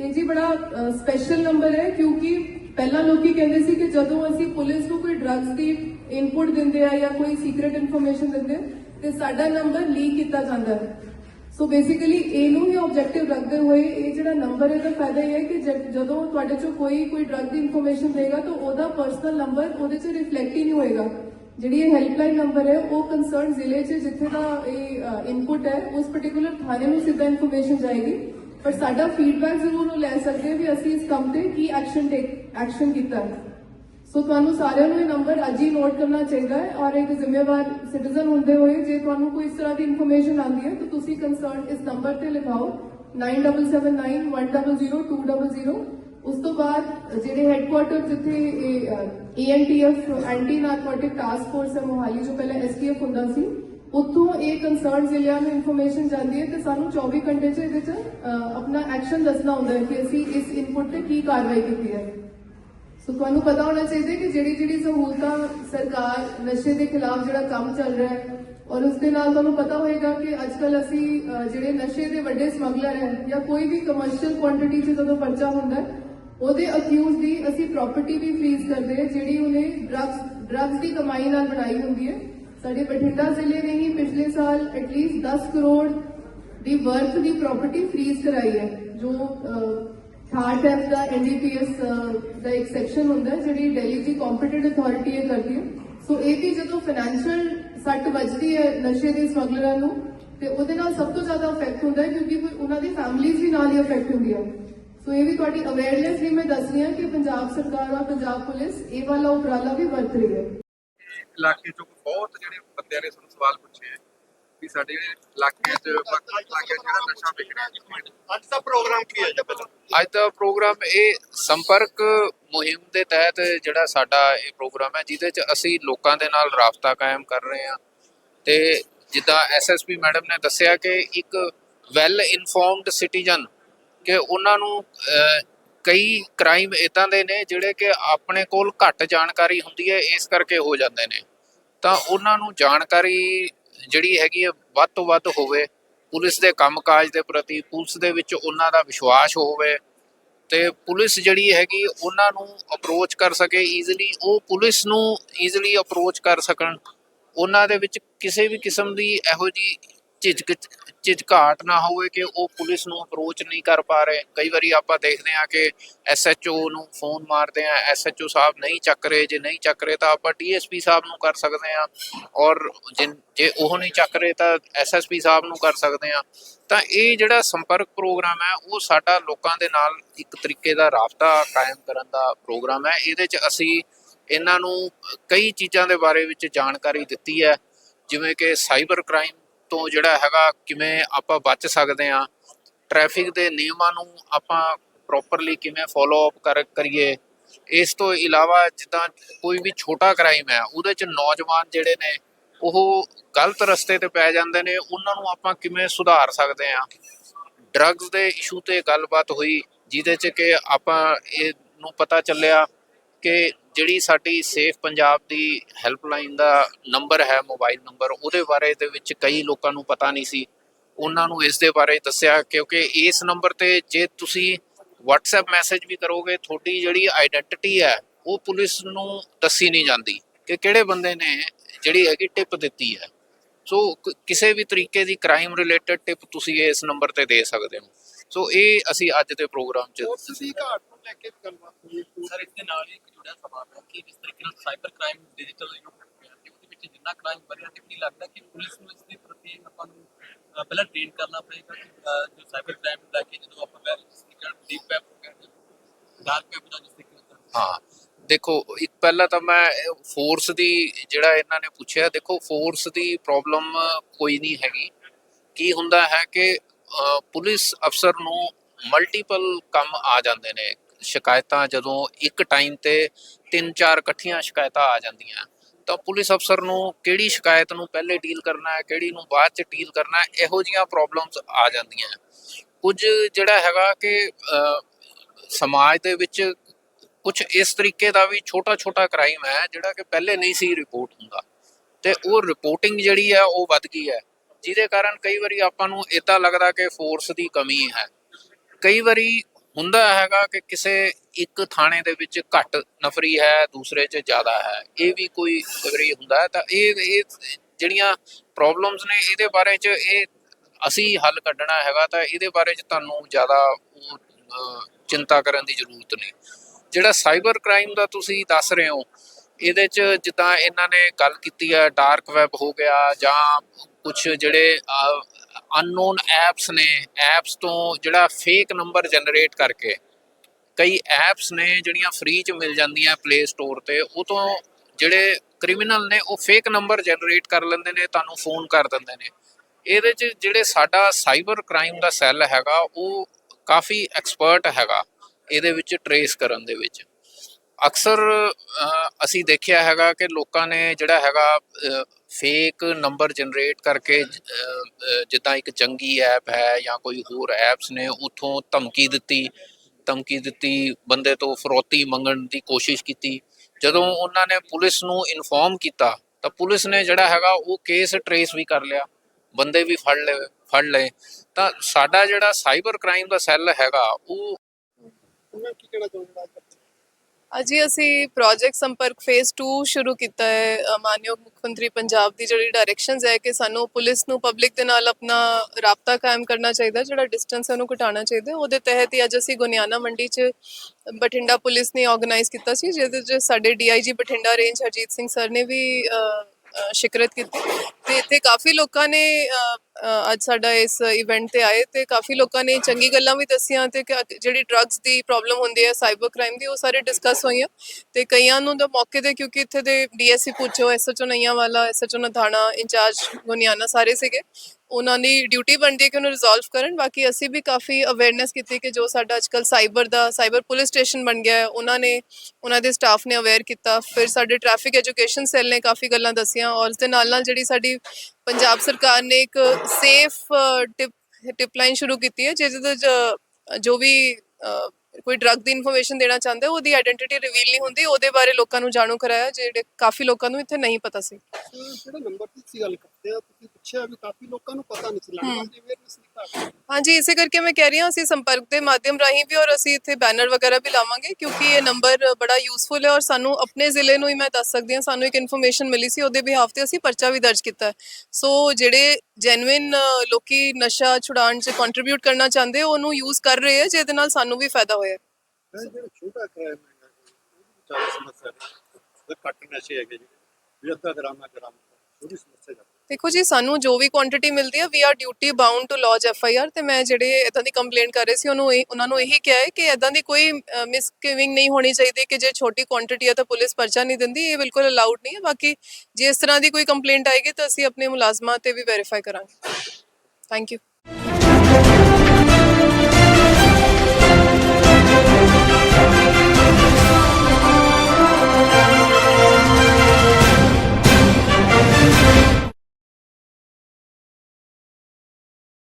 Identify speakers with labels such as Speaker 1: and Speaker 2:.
Speaker 1: ਇਹ ਜੀ ਬੜਾ ਸਪੈਸ਼ਲ ਨੰਬਰ ਹੈ ਕਿਉਂਕਿ ਪਹਿਲਾਂ ਲੋਕੀ ਕਹਿੰਦੇ ਸੀ ਕਿ ਜਦੋਂ ਅਸੀਂ ਪੁਲਿਸ ਨੂੰ ਕੋਈ ਡਰੱਗਸ ਦੀ ਇਨਪੁਟ ਦਿੰਦੇ ਆ ਜਾਂ ਕੋਈ ਸੀਕ੍ਰੀਟ ਇਨਫੋਰਮੇਸ਼ਨ ਦਿੰਦੇ ਆ, ਤੇ ਸਾਡਾ ਨੰਬਰ ਲੀਕ ਕੀਤਾ ਜਾਂਦਾ ਹੈ। ਸੋ ਬੇਸਿਕਲੀ ਇਹਨੂੰ ਹੀ ਆਬਜੈਕਟਿਵ ਰੱਖਦੇ ਹੋਏ ਇਹ ਜਿਹੜਾ ਨੰਬਰ ਇਹਦਾ ਫਾਇਦਾ ਇਹ ਹੈ ਕਿ ਜਦੋਂ ਤੁਹਾਡੇ ਚੋਂ ਕੋਈ ਕੋਈ ਡਰੱਗ ਦੀ ਇਨਫੋਰਮੇਸ਼ਨ ਦੇਗਾ ਤਾਂ ਉਹਦਾ ਪਰਸਨਲ ਨੰਬਰ ਉਹਦੇ 'ਚ ਰਿਫਲੈਕਟ ਹੀ ਨਹੀਂ ਹੋਏਗਾ। ਜਿਹੜੀ ਇਹ ਹੈਲਪਲਾਈਨ ਨੰਬਰ ਹੈ ਉਹ ਕੰਸਰਨ ਜ਼ਿਲ੍ਹੇ 'ਚ ਜਿੱਥੇ ਦਾ ਇਹ ਇਨਪੁਟ ਹੈ ਉਸ ਪਾਰਟਿਕੂਲਰ ਥਾਣੇ ਨੂੰ ਸਿੱਧਾ ਇਨਫੋਰਮੇਸ਼ਨ ਜਾਏਗੀ। ਪਰ ਸਾਡਾ ਫੀਡਬੈਕ ਜ਼ਰੂਰ ਉਹ ਲੈ ਸਕਦੇ ਵੀ ਅਸੀਂ ਇਸ ਕੰਮ ਤੇ ਕੀ ਐਕਸ਼ਨ ਟੇਕ ਐਕਸ਼ਨ ਕੀਤਾ ਹੈ। ਸੋ ਤੁਹਾਨੂੰ ਸਾਰਿਆਂ ਨੂੰ ਇਹ ਨੰਬਰ ਅੱਜ ਹੀ ਨੋਟ ਕਰਨਾ ਚਾਹੀਦਾ ਹੈ ਔਰ ਇੱਕ ਜ਼ਿੰਮੇਵਾਰ ਸਿਟੀਜ਼ਨ ਹੁੰਦੇ ਹੋਏ ਜੇ ਤੁਹਾਨੂੰ ਕੋਈ ਇਸ ਤਰ੍ਹਾਂ ਦੀ ਇਨਫੋਰਮੇਸ਼ਨ ਆਉਂਦੀ ਹੈ, ਤਾਂ ਤੁਸੀਂ ਕੰਸਰਨ ਇਸ ਨੰਬਰ ਤੇ ਲਿਖਾਓ 9779100200 ਉਸ ਤੋਂ ਬਾਅਦ ਜਿਹੜੇ ਹੈੱਡਕੁਆਰਟਰ ਜਿੱਥੇ A N T F anti narcotic task force ਹੈ, ਮੋਹਾਲੀ, ਜੋ ਪਹਿਲਾਂ ਐਸਟੀਐਫ ਹੁੰਦਾ ਸੀ ਉੱਥੋਂ ਇਹ ਕੰਸਰਨ ਜ਼ਿਲ੍ਹਿਆਂ ਨੂੰ ਇਨਫੋਰਮੇਸ਼ਨ ਜਾਂਦੀ ਹੈ ਤੇ ਸਾਨੂੰ 24 ਘੰਟੇ 'ਚ ਇਹਦੇ 'ਚ ਆਪਣਾ ਐਕਸ਼ਨ ਦੱਸਣਾ ਹੁੰਦਾ ਹੈ ਕਿ ਅਸੀਂ ਇਸ ਇਨਪੁਟ ਤੇ ਕੀ ਕਾਰਵਾਈ ਕੀਤੀ ਹੈ। ਸੋ ਤੁਹਾਨੂੰ ਪਤਾ ਹੋਣਾ ਚਾਹੀਦਾ ਕਿ ਜਿਹੜੀ ਜਿਹੜੀ ਸਹੂਲਤਾਂ ਸਰਕਾਰ ਨਸ਼ੇ ਦੇ ਖਿਲਾਫ ਜਿਹੜਾ ਕੰਮ ਚੱਲ ਰਿਹਾ ਹੈ, ਔਰ ਉਸ ਦੇ ਨਾਲ ਤੁਹਾਨੂੰ ਪਤਾ ਹੋਏਗਾ ਕਿ ਅੱਜ ਅੱਜਕੱਲ ਅਸੀਂ ਜਿਹੜੇ ਨਸ਼ੇ ਦੇ ਵੱਡੇ ਸਮਗਲਰ ਹੈ ਜਾਂ ਕੋਈ ਵੀ ਕਮਰਸ਼ੀਅਲ ਕੁਆਂਟੀਟੀ 'ਚ ਜਦੋਂ ਪਰਚਾ ਹੁੰਦਾ ਉਹਦੇ ਅਕਿਊਜ਼ ਦੀ ਅਸੀਂ ਪ੍ਰਾਪਰਟੀ ਵੀ ਫ੍ਰੀਜ਼ ਕਰਦੇ ਹਾਂ, ਜਿਹੜੀ ਉਹਨੇ ਡਰੱਗਸ ਡਰੱਗਸ ਦੀ ਕਮਾਈ ਨਾਲ ਬਣਾਈ ਹੁੰਦੀ ਹੈ। ਸਾਡੇ ਬਠਿੰਡਾ ਜ਼ਿਲ੍ਹੇ ਨੇ ਹੀ ਪਿਛਲੇ ਸਾਲ ਐਟਲੀਸਟ 10 ਕਰੋੜ ਦੀ ਵਰਥ ਦੀ ਪ੍ਰਾਪਰਟੀ ਫ੍ਰੀਜ਼ ਕਰਾਈ ਹੈ, ਜੋ ਥਾਰਡ ਟੈਪ ਦਾ ਐਨਡੀਪੀਐਸ ਦਾ ਇੱਕ ਸੈਕਸ਼ਨ ਹੁੰਦਾ ਜਿਹੜੀ ਦਿੱਲੀ ਦੀ ਕੰਪੀਟੈਂਟ ਅਥਾਰਟੀ ਇਹ ਕਰਦੀ ਹੈ। ਸੋ ਇਹ ਵੀ ਜਦੋਂ ਫਾਈਨੈਂਸ਼ੀਅਲ ਸੱਟ ਵੱਜਦੀ ਹੈ ਨਸ਼ੇ ਦੇ ਸਮਗਲਰਾਂ ਨੂੰ, ਤੇ ਉਹਦੇ ਨਾਲ ਸਭ ਤੋਂ ਜ਼ਿਆਦਾ ਇਫੈਕਟ ਹੁੰਦਾ ਹੈ, ਕਿਉਂਕਿ ਫਿਰ ਉਹਨਾਂ ਦੀ ਫੈਮਲੀਜ਼ ਵੀ ਨਾਲ ਹੀ ਇਫੈਕਟ ਹੁੰਦੀਆਂ ਸੋ ਇਹ ਵੀ ਤੁਹਾਡੀ ਅਵੇਅਰਨੈਸ ਲਈ ਮੈਂ ਦੱਸ ਰਹੀ ਹਾਂ ਕਿ ਪੰਜਾਬ ਸਰਕਾਰ ਔਰ ਪੰਜਾਬ ਪੁਲਿਸ, ਇਹ ਵਾਲਾ ਉਪਰਾਲਾ ਵੀ ਵਰਤ ਰਹੀ ਹੈ।
Speaker 2: ਇਲਾਕੇ ਚੋਂ ਬਹੁਤ ਜਿਹੜੇ ਬੰਦਿਆਂ ਨੇ ਸਾਨੂੰ ਸਵਾਲ ਪੁੱਛੇ ਆ ਵੀ ਸਾਡੇ ਇਲਾਕੇ 'ਚ ਵੱਖ ਵੱਖ ਇਲਾਕਿਆਂ 'ਚ ਜਿਹੜਾ ਨਸ਼ਾ ਵਿਕ ਰਿਹਾ ਜੀ
Speaker 3: ਅੱਜ ਦਾ ਪ੍ਰੋਗਰਾਮ ਕੀ ਹੈ ਜੀ ਪਹਿਲਾਂ?
Speaker 4: ਅੱਜ ਦਾ ਪ੍ਰੋਗਰਾਮ ਇਹ ਸੰਪਰਕ ਮੁਹਿੰਮ ਦੇ ਤਹਿਤ ਜਿਹੜਾ ਸਾਡਾ ਇਹ ਪ੍ਰੋਗਰਾਮ ਹੈ ਜਿਹਦੇ 'ਚ ਅਸੀਂ ਲੋਕਾਂ ਦੇ ਨਾਲ ਰਾਬਤਾ ਕਾਇਮ ਕਰ ਰਹੇ ਹਾਂ। ਤੇ ਜਿੱਦਾਂ ਐਸਐਸਪੀ ਮੈਡਮ ਨੇ ਦੱਸਿਆ ਕਿ ਇੱਕ ਵੈਲ ਇਨਫੋਰਮਡ ਸਿਟੀਜ਼ਨ ਕਿ ਉਹਨਾਂ ਨੂੰ ਕਈ ਕ੍ਰਾਈਮ ਇਦਾਂ ਦੇ ਨੇ ਜਿਹੜੇ ਕਿ ਆਪਣੇ ਕੋਲ ਘੱਟ ਜਾਣਕਾਰੀ ਹੁੰਦੀ ਹੈ ਇਸ ਕਰਕੇ ਹੋ ਜਾਂਦੇ ਨੇ। ਤਾਂ ਉਹਨਾਂ ਨੂੰ ਜਾਣਕਾਰੀ ਜਿਹੜੀ ਹੈਗੀ ਹੈ ਵੱਧ ਤੋਂ ਵੱਧ ਹੋਵੇ, ਪੁਲਿਸ ਦੇ ਕੰਮਕਾਜ ਦੇ ਪ੍ਰਤੀ, ਪੁਲਿਸ ਦੇ ਵਿੱਚ ਉਹਨਾਂ ਦਾ ਵਿਸ਼ਵਾਸ ਹੋਵੇ ਤੇ ਪੁਲਿਸ ਜਿਹੜੀ ਹੈਗੀ ਉਹਨਾਂ ਨੂੰ ਅਪਰੋਚ ਕਰ ਸਕੇ ਈਜ਼ੀਲੀ ਉਹ ਪੁਲਿਸ ਨੂੰ ਈਜ਼ੀਲੀ ਅਪਰੋਚ ਕਰ ਸਕਣ। ਉਹਨਾਂ ਦੇ ਵਿੱਚ ਕਿਸੇ ਵੀ ਕਿਸਮ ਦੀ ਇਹੋ ਜੀ ਝਿਜਕ ਝਿਜਕਾਟ ਨਾ ਹੋਵੇ ਕਿ ਉਹ ਪੁਲਿਸ ਨੂੰ ਅਪਰੋਚ ਨਹੀਂ ਕਰ ਪਾ ਰਹੇ। ਕਈ ਵਾਰੀ ਆਪਾਂ ਦੇਖਦੇ ਹਾਂ ਕਿ ਐਸਐਚਓ ਨੂੰ ਫੋਨ ਮਾਰਦੇ ਆ ਐਸਐਚਓ ਸਾਹਿਬ ਨਹੀਂ ਚੱਕ ਰਹੇ, ਜੇ ਨਹੀਂ ਚੱਕ ਰਹੇ ਤਾਂ ਆਪਾਂ ਡੀਐਸਪੀ ਸਾਹਿਬ ਨੂੰ ਕਰ ਸਕਦੇ ਆ ਔਰ ਜਿਨ- ਜੇ ਉਹ ਨਹੀਂ ਚੱਕ ਰਹੇ ਤਾਂ ਐਸਐਸਪੀ ਸਾਹਿਬ ਨੂੰ ਕਰ ਸਕਦੇ ਆ ਤਾਂ ਇਹ ਜਿਹੜਾ ਸੰਪਰਕ ਪ੍ਰੋਗਰਾਮ ਹੈ, ਉਹ ਸਾਡਾ ਲੋਕਾਂ ਦੇ ਨਾਲ ਇੱਕ ਤਰੀਕੇ ਦਾ ਰਾਬਤਾ ਕਾਇਮ ਕਰਨ ਦਾ ਪ੍ਰੋਗਰਾਮ ਹੈ। ਇਹਦੇ 'ਚ ਅਸੀਂ ਇਹਨਾਂ ਨੂੰ ਕਈ ਚੀਜ਼ਾਂ ਦੇ ਬਾਰੇ ਵਿੱਚ ਜਾਣਕਾਰੀ ਦਿੱਤੀ ਹੈ। ਜਿਵੇਂ ਕਿ ਸਾਈਬਰ ਕ੍ਰਾਈਮ ਤੋਂ ਜਿਹੜਾ ਹੈਗਾ, ਕਿਵੇਂ ਆਪਾਂ ਬਚ ਸਕਦੇ ਆ ਟ੍ਰੈਫਿਕ ਦੇ ਨਿਯਮਾਂ ਨੂੰ ਆਪਾਂ ਪ੍ਰੋਪਰਲੀ ਕਿਵੇਂ ਫੋਲੋ ਅਪ ਕਰ, ਕਰੀਏ? ਇਸ ਤੋਂ ਇਲਾਵਾ ਜਿੱਦਾਂ ਕੋਈ ਵੀ ਛੋਟਾ ਕ੍ਰਾਈਮ ਹੈ, ਉਹਦੇ 'ਚ ਨੌਜਵਾਨ ਜਿਹੜੇ ਨੇ, ਉਹ ਗਲਤ ਰਸਤੇ ਤੇ ਪੈ ਜਾਂਦੇ ਨੇ, ਉਹਨਾਂ ਨੂੰ ਆਪਾਂ ਕਿਵੇਂ ਸੁਧਾਰ ਸਕਦੇ ਆ ਡਰੱਗਸ ਦੇ ਇਸ਼ੂ ਤੇ ਗੱਲਬਾਤ ਹੋਈ, ਜਿਹਦੇ 'ਚ ਕਿ ਆਪਾਂ ਇਹ ਨੂੰ ਪਤਾ ਚੱਲਿਆ ਕਿ ਜਿਹੜੀ ਸਾਡੀ ਸੇਫ ਪੰਜਾਬ ਦੀ ਹੈਲਪਲਾਈਨ ਦਾ ਨੰਬਰ ਹੈ, ਮੋਬਾਈਲ ਨੰਬਰ, ਉਹਦੇ ਬਾਰੇ ਦੇ ਵਿੱਚ ਕਈ ਲੋਕਾਂ ਨੂੰ ਪਤਾ ਨਹੀਂ ਸੀ। ਉਹਨਾਂ ਨੂੰ ਇਸ ਦੇ ਬਾਰੇ ਦੱਸਿਆ ਕਿਉਂਕਿ ਇਸ ਨੰਬਰ ਤੇ ਜੇ ਤੁਸੀਂ WhatsApp ਮੈਸੇਜ ਵੀ ਕਰੋਗੇ, ਤੁਹਾਡੀ ਜਿਹੜੀ ਆਇਡੈਂਟੀਟੀ ਹੈ, ਉਹ ਪੁਲਿਸ ਨੂੰ ਦੱਸੀ ਨਹੀਂ ਜਾਂਦੀ ਕਿ ਕਿਹੜੇ ਬੰਦੇ ਨੇ ਜਿਹੜੀ ਹੈਗੀ ਟਿਪ ਦਿੱਤੀ ਹੈ। ਸੋ ਕਿਸੇ ਵੀ ਤਰੀਕੇ ਦੀ ਕ੍ਰਾਈਮ ਰਿਲੇਟਡ ਟਿਪ ਤੁਸੀਂ ਇਸ ਨੰਬਰ ਤੇ ਦੇ ਸਕਦੇ ਹੋ। ਸੋ ਇਹ ਅਸੀਂ ਅੱਜ ਦੇ ਪ੍ਰੋਗਰਾਮ 'ਚ
Speaker 3: ਲੈ ਕੇ ਵੀ ਗੱਲਬਾਤ ਹੋਈ ਹੈ।
Speaker 5: ਸਰ ਇਸ ਦੇ ਨਾਲ ਹੀ ਇੱਕ ਜੁੜਿਆ ਸਵਾਲ ਹੈ ਕਿ ਜਿਸ ਤਰੀਕੇ ਨਾਲ ਸਾਈਬਰ ਕ੍ਰਾਈਮ ਡਿਜੀਟਲ ਯੁੱਗ ਹੋ ਗਿਆ ਤੇ ਉਹਦੇ ਵਿੱਚ ਜਿੰਨਾ ਕ੍ਰਾਈਮ ਵਧਿਆ ਤੇ ਮੈਨੂੰ ਲੱਗਦਾ ਕਿ ਪੁਲਿਸ ਨੂੰ ਇਸ ਦੇ ਪ੍ਰਤੀ ਆਪਾਂ ਨੂੰ ਅਹ, ਪਹਿਲਾਂ ਟ੍ਰੇਨ ਕਰਨਾ ਪਏਗਾ ਕਿ ਅਹ, ਜੋ ਸਾਈਬਰ ਕ੍ਰਾਈਮ ਨੂੰ ਲੈ ਕੇ ਜਦੋਂ ਆਪਾਂ ਵੈਰੀ ਜਿਸ ਤਰੀਕੇ ਨਾਲ ਡੀਪ ਵੈਬ ਹੋ ਗਿਆ ਡਾਰਕ ਵੈਬ ਦਾ ਜਿਸ ਤਰੀਕੇ ਨਾਲ
Speaker 4: ਹਾਂ। ਦੇਖੋ ਇੱਕ ਪਹਿਲਾਂ ਤਾਂ ਮੈਂ ਫੋਰਸ ਦੀ ਜਿਹੜਾ ਇਹਨਾਂ ਨੇ ਪੁੱਛਿਆ ਦੇਖੋ ਫੋਰਸ ਦੀ ਪ੍ਰੋਬਲਮ ਕੋਈ ਨਹੀਂ ਹੈਗੀ। ਕੀ ਹੁੰਦਾ ਹੈ ਕਿ ਪੁਲਿਸ ਅਫਸਰ ਨੂੰ ਮਲਟੀਪਲ ਕੰਮ ਆ ਜਾਂਦੇ ਨੇ। ਸ਼ਿਕਾਇਤਾਂ ਜਦੋਂ ਇੱਕ ਟਾਈਮ ਤੇ ਤਿੰਨ ਚਾਰ ਇਕੱਠੀਆਂ ਸ਼ਿਕਾਇਤਾਂ ਆ ਜਾਂਦੀਆਂ। ਤਾਂ ਪੁਲਿਸ ਅਫਸਰ ਨੂੰ ਕਿਹੜੀ ਸ਼ਿਕਾਇਤ ਨੂੰ ਪਹਿਲੇ ਡੀਲ ਕਰਨਾ ਹੈ, ਕਿਹੜੀ ਨੂੰ ਬਾਅਦ ਚ ਡੀਲ ਕਰਨਾ ਹੈ, ਇਹੋ ਜੀਆਂ ਪ੍ਰੋਬਲਮਸ ਆ ਜਾਂਦੀਆਂ। ਕੁਝ ਜਿਹੜਾ ਹੈਗਾ ਕਿ ਸਮਾਜ ਦੇ ਵਿੱਚ ਕੁਝ ਇਸ ਤਰੀਕੇ ਦਾ ਵੀ ਛੋਟਾ ਛੋਟਾ ਕ੍ਰਾਈਮ ਹੈ, ਜਿਹੜਾ ਕਿ ਪਹਿਲੇ ਨਹੀਂ ਸੀ ਰਿਪੋਰਟ ਹੁੰਦਾ। ਤੇ ਉਹ ਰਿਪੋਰਟਿੰਗ ਜਿਹੜੀ ਹੈ, ਉਹ ਵੱਧ ਗਈ ਹੈ। ਜਿਹਦੇ ਕਾਰਨ ਕਈ ਵਾਰੀ ਆਪਾਂ ਨੂੰ ਇਦਾਂ ਲੱਗਦਾ ਕਿ ਫੋਰਸ ਦੀ ਕਮੀ ਹੈ। ਕਈ ਵਾਰੀ ਹੁੰਦਾ ਹੈਗਾ ਕਿ ਕਿਸੇ ਇੱਕ ਥਾਣੇ ਦੇ ਵਿੱਚ ਘੱਟ ਨਫਰੀ ਹੈ ਦੂਸਰੇ 'ਚ ਜ਼ਿਆਦਾ ਹੈ। ਇਹ ਵੀ ਕੋਈ ਅਗਰੀ ਹੁੰਦਾ ਹੈ ਤਾਂ ਇਹ ਇਹ ਜਿਹੜੀਆਂ ਪ੍ਰੋਬਲਮਸ ਨੇ ਇਹਦੇ ਬਾਰੇ 'ਚ ਇਹ ਅਸੀਂ ਹੱਲ ਕੱਢਣਾ ਹੈਗਾ ਤਾਂ ਇਹਦੇ ਬਾਰੇ 'ਚ ਤੁਹਾਨੂੰ ਜ਼ਿਆਦਾ ਉਹ, ਚਿੰਤਾ ਕਰਨ ਦੀ ਜ਼ਰੂਰਤ ਨਹੀਂ। ਜਿਹੜਾ ਸਾਈਬਰ ਕ੍ਰਾਈਮ ਦਾ ਤੁਸੀਂ ਦੱਸ ਰਹੇ ਹੋ ਇਹਦੇ 'ਚ ਜਿੱਦਾਂ ਇਹਨਾਂ ਨੇ ਗੱਲ ਕੀਤੀ ਹੈ ਡਾਰਕ ਵੈਬ ਹੋ ਗਿਆ ਜਾਂ ਕੁਝ ਜਿਹੜੇ ਅਨਨੋਨ ਐਪਸ ਨੇ ਐਪਸ ਤੋਂ ਜਿਹੜਾ ਫੇਕ ਨੰਬਰ ਜਨਰੇਟ ਕਰਕੇ ਕਈ ਐਪਸ ਨੇ ਜਿਹੜੀਆਂ ਫ੍ਰੀ ਚ ਮਿਲ ਜਾਂਦੀਆਂ ਪਲੇ ਸਟੋਰ ਤੇ, ਉਹ ਤੋਂ ਜਿਹੜੇ ਕ੍ਰਿਮੀਨਲ ਨੇ, ਉਹ ਫੇਕ ਨੰਬਰ ਜਨਰੇਟ ਕਰ ਲੈਂਦੇ ਨੇ, ਤੁਹਾਨੂੰ ਫੋਨ ਕਰ ਦਿੰਦੇ ਨੇ। ਇਹਦੇ ਚ ਜਿਹੜੇ ਸਾਡਾ ਸਾਈਬਰ ਕ੍ਰਾਈਮ ਦਾ ਸੈੱਲ ਹੈਗਾ, ਉਹ ਕਾਫੀ ਐਕਸਪਰਟ ਹੈਗਾ, ਇਹਦੇ ਵਿੱਚ ਟਰੇਸ ਕਰਨ ਦੇ ਵਿੱਚ। ਅਕਸਰ ਅਸੀਂ ਦੇਖਿਆ ਹੈਗਾ ਕਿ ਲੋਕਾਂ ਨੇ ਜਿਹੜਾ ਹੈਗਾ ਫੇਕ ਨੰਬਰ ਜਨਰੇਟ ਕਰਕੇ ਜਿੱਦਾਂ ਇੱਕ ਚੰਗੀ ਐਪ ਹੈ ਜਾਂ ਕੋਈ ਹੋਰ ਐਪਸ ਨੇ, ਉਥੋਂ ਧਮਕੀ ਦਿੱਤੀ ਧਮਕੀ ਦਿੱਤੀ, ਬੰਦੇ ਤੋਂ ਫਰੋਤੀ ਮੰਗਣ ਦੀ ਕੋਸ਼ਿਸ਼ ਕੀਤੀ। ਜਦੋਂ ਉਹਨਾਂ ਨੇ ਪੁਲਿਸ ਨੂੰ ਇਨਫੋਰਮ ਕੀਤਾ, ਤਾਂ ਪੁਲਿਸ ਨੇ ਜਿਹੜਾ ਹੈਗਾ ਉਹ ਕੇਸ ਟਰੇਸ ਵੀ ਕਰ ਲਿਆ, ਬੰਦੇ ਵੀ ਫੜ ਲਏ ਫੜ ਲਏ। ਤਾਂ ਸਾਡਾ ਜਿਹੜਾ ਸਾਈਬਰ ਕ੍ਰਾਈਮ ਦਾ ਸੈੱਲ ਹੈਗਾ, ਉਹ
Speaker 3: ਉਹਨਾਂ ਕੀ ਕਹਿਣਾ ਚਾਹੁੰਦਾ
Speaker 1: ਅਜੀ ਅਸੀਂ ਪ੍ਰੋਜੈਕਟ ਸੰਪਰਕ ਫੇਜ਼ 2 ਸ਼ੁਰੂ ਕੀਤਾ ਹੈ ਮਾਨਯੋਗ ਮੁੱਖ ਮੰਤਰੀ ਪੰਜਾਬ ਦੀ ਜਿਹੜੀ ਡਾਇਰੈਕਸ਼ਨਸ ਹੈ ਕਿ ਸਾਨੂੰ ਪੁਲਿਸ ਨੂੰ ਪਬਲਿਕ ਦੇ ਨਾਲ ਆਪਣਾ ਰਾਬਤਾ ਕਾਇਮ ਕਰਨਾ ਚਾਹੀਦਾ, ਜਿਹੜਾ ਡਿਸਟੈਂਸ ਹੈ ਉਹਨੂੰ ਘਟਾਉਣਾ ਚਾਹੀਦਾ। ਉਹਦੇ ਤਹਿਤ ਹੀ ਅੱਜ ਅਸੀਂ ਗੁਨਿਆਣਾ ਮੰਡੀ 'ਚ ਬਠਿੰਡਾ ਪੁਲਿਸ ਨੇ ਆਰਗੇਨਾਈਜ਼ ਕੀਤਾ ਸੀ, ਜਿਹਦੇ 'ਚ ਸਾਡੇ DIG Bathinda range Harjeet Singh sir ਨੇ ਵੀ ਸ਼ਿਕਰਤ ਕੀਤੀ। ਤੇ ਇੱਥੇ ਕਾਫੀ ਲੋਕਾਂ ਨੇ ਅੱਜ ਸਾਡਾ ਇਸ ਇਵੈਂਟ ਤੇ ਆਏ ਤੇ ਕਾਫੀ ਲੋਕਾਂ ਨੇ ਚੰਗੀ ਗੱਲਾਂ ਵੀ ਦੱਸੀਆਂ ਤੇ ਕਿ ਜਿਹੜੀ ਡਰੱਗਸ ਦੀ ਪ੍ਰੋਬਲਮ ਹੁੰਦੀ ਹੈ ਸਾਈਬਰ ਕ੍ਰਾਈਮ ਦੀ, ਉਹ ਸਾਰੇ ਡਿਸਕਸ ਹੋਈਆਂ ਤੇ ਕਈਆਂ ਨੂੰ ਤਾਂ ਮੌਕੇ ਤੇ ਕਿਉਂਕਿ ਇੱਥੇ ਦੇ ਡੀਐਸਸੀ ਪੁੱਛੋ ਐਸਐਚਓ ਨਈਆਂ ਵਾਲਾ ਐਸਐਚਓ ਨਥਾਣਾ ਇੰਚਾਰਜ ਗੁਨਿਆਨਾ ਸਾਰੇ ਸੀਗੇ, ਉਹਨਾਂ ਦੀ ਡਿਊਟੀ ਬਣਦੀ ਹੈ ਕਿ ਉਹਨੂੰ ਰਿਜ਼ੋਲਵ ਕਰਨ। ਬਾਕੀ ਅਸੀਂ ਵੀ ਕਾਫੀ ਅਵੇਅਰਨੈਸ ਕੀਤੀ ਕਿ ਜੋ ਸਾਡਾ ਅੱਜਕੱਲ ਸਾਈਬਰ ਦਾ ਸਾਈਬਰ ਪੁਲਿਸ ਸਟੇਸ਼ਨ ਬਣ ਗਿਆ ਹੈ, ਉਹਨਾਂ ਨੇ, ਉਹਨਾਂ ਦੇ ਸਟਾਫ ਨੇ ਅਵੇਅਰ ਕੀਤਾ। ਫਿਰ ਸਾਡੇ ਟ੍ਰੈਫਿਕ ਐਜੂਕੇਸ਼ਨ ਸੈੱਲ ਨੇ ਕਾਫੀ ਗੱਲਾਂ ਦੱਸੀਆਂ। ਔਰ ਉਸ ਦੇ ਨਾਲ ਨਾਲ ਜਿਹੜੀ ਸਾਡੀ ਪੰਜਾਬ ਸਰਕਾਰ ਨੇ ਇੱਕ ਸੇਫ ਟਿਪ ਟਿਪ ਲਾਈਨ ਸ਼ੁਰੂ ਕੀਤੀ ਹੈ ਜਿਹਦੇ ਤੋਂ ਜੋ ਵੀ ਕੋਈ ਡਰੱਗ ਦੀ ਇਨਫੋਰਮੇਸ਼ਨ ਦੇਣਾ ਚਾਹੁੰਦਾ ਹੈ, ਉਹਦੀ ਆਇਡੈਂਟੀਟੀ ਰਿਵੀਲ ਨਹੀਂ ਹੁੰਦੀ ਉਹਦੇ ਬਾਰੇ ਲੋਕਾਂ ਨੂੰ ਜਾਣੂ ਕਰਾਇਆ ਜਿਹੜੇ ਕਾਫੀ ਲੋਕਾਂ ਨੂੰ ਇੱਥੇ ਨਹੀਂ ਪਤਾ ਸੀ।
Speaker 3: ਜਿਹੜਾ ਨੰਬਰ ਦੀ ਤੁਸੀਂ ਗੱਲ ਕਰਦੇ ਆ ਤੁਸੀਂ ਪੁੱਛਿਆ ਵੀ ਕਾਫੀ ਲੋਕਾਂ ਨੂੰ ਪਤਾ ਨਹੀਂ ਸੀ ਲੱਗਦਾ ਕਿ ਅਵੇਅਰਨੈਸ ਨਹੀਂ ਘੱਟ
Speaker 1: ਹਾਂਜੀ ਇਸੇ ਕਰਕੇ ਮੈਂ ਕਹਿ ਰਹੀ ਹਾਂ ਅਸੀਂ ਸੰਪਰਕ ਦੇ ਮਾਧਿਅਮ ਰਾਹੀਂ ਵੀ ਔਰ ਅਸੀਂ ਇੱਥੇ ਬੈਨਰ ਵਗੈਰਾ ਵੀ ਲਾਵਾਂਗੇ ਕਿਉਂਕਿ ਇਹ ਨੰਬਰ ਬੜਾ ਯੂਸਫੁਲ ਹੈ ਔਰ ਸਾਨੂੰ ਆਪਣੇ ਜ਼ਿਲ੍ਹੇ ਨੂੰ ਹੀ ਮੈਂ ਦੱਸ ਸਕਦੀ ਹਾਂ ਸਾਨੂੰ ਇੱਕ ਇਨਫੋਰਮੇਸ਼ਨ ਮਿਲੀ ਸੀ ਉਹਦੇ ਬਿਹਾਫ ਤੇ ਅਸੀਂ ਪਰਚਾ ਵੀ ਦਰਜ ਕੀਤਾ ਹੈ। ਸੋ ਜਿਹੜੇ ਜੈਨੂਇਨ ਲੋਕੀ ਨਸ਼ਾ ਛੁਡਾਉਣ 'ਚ ਕੰਟਰੀਬਿਊਟ ਕਰਨਾ ਚਾਹੁੰਦੇ ਉਹਨੂੰ ਯੂਜ਼ ਕਰ ਰਹੇ ਹੈ ਜਿਹਦੇ ਨਾਲ ਸਾਨੂੰ ਵੀ ਫਾਇਦਾ ਹੋਇਆ
Speaker 3: ਜਿਹੜਾ ਛੋਟਾ ਕ੍ਰਾਈਮ ਹੈਗਾ ਉਹਦੀ ਸਮੱਸਿਆ ਹੈ। ਘੱਟ ਨਸ਼ੇ ਹੈਗੇ ਜੀ ਵੀ ਅੱਧਾ ਗ੍ਰਾਮ ਆ ਗ੍ਰਾਮ ਉਹਦੀ
Speaker 1: ਦੇਖੋ ਜੀ, ਸਾਨੂੰ ਜੋ ਵੀ ਕੁਆਂਟੀਟੀ ਮਿਲਦੀ ਹੈ we are duty bound to lodge F I R ਤੇ ਮੈਂ ਜਿਹੜੇ ਇਦਾਂ ਦੀ ਕੰਪਲੇਂਟ ਕਰ ਰਹੇ ਸੀ, ਉਹਨੂੰ ਇਹ- ਉਹਨਾਂ ਨੂੰ ਇਹੀ ਕਿਹਾ ਹੈ ਕਿ ਇਦਾਂ ਦੀ ਕੋਈ ਮਿਸਗਿਵਿੰਗ ਨਹੀਂ ਹੋਣੀ ਚਾਹੀਦੀ ਕਿ ਜੇ ਛੋਟੀ ਕੁਆਂਟੀਟੀ ਹੈ ਤਾਂ ਪੁਲਿਸ ਪਰਚਾ ਨਹੀਂ ਦਿੰਦੀ, ਇਹ ਬਿਲਕੁਲ ਅਲਾਉਡ ਨਹੀਂ ਹੈ। ਬਾਕੀ ਜੇ ਇਸ ਤਰ੍ਹਾਂ ਦੀ ਕੋਈ ਕੰਪਲੇਂਟ ਆਏਗੀ ਤਾਂ ਅਸੀਂ ਆਪਣੇ ਮੁਲਾਜ਼ਮਾਂ ਤੇ ਵੀ ਵੈਰੀਫਾਈ ਕਰਾਂਗੇ। Thank you